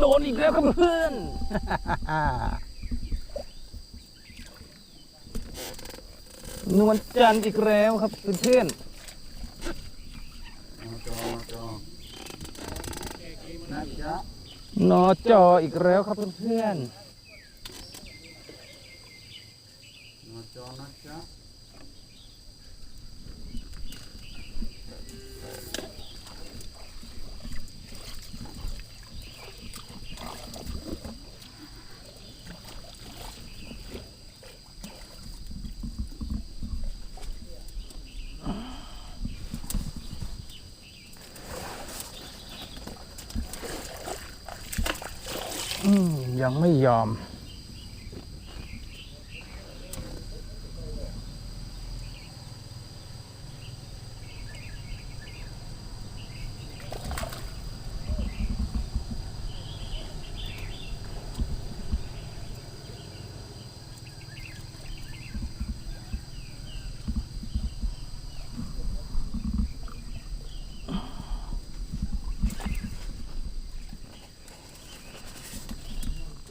โดนอีกแล้วครับเพื่อนนวลจันทร์อีกแล้วครับเพื่อนจอจอนนอจออีกแล้วครับเพื่อนจอนะจ๊ะ ยังไม่ยอม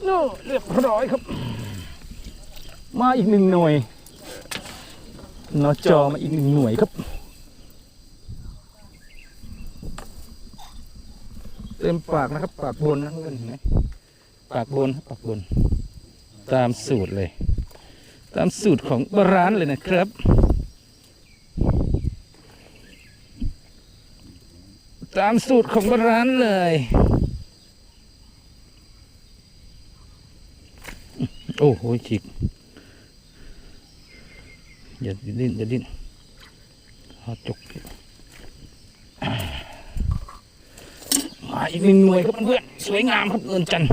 โน่เรียบร้อยครับ มาอีกหนึ่งหน่วยนอจอมาอีกหนึ่งหน่วยครับ เต็มปากนะครับ ปากบนนะเพื่อนเห็นไหมปากบนครับปากบน ตามสูตรเลย ตามสูตรของร้านเลยนะครับ ตามสูตรของร้านเลย โอ้โหฉีกอย่าดิ้นอย่าดิ้นเอาจกมาอีกหนึ่งหน่วยครับเพื่อนสวยงามครับเอินจันท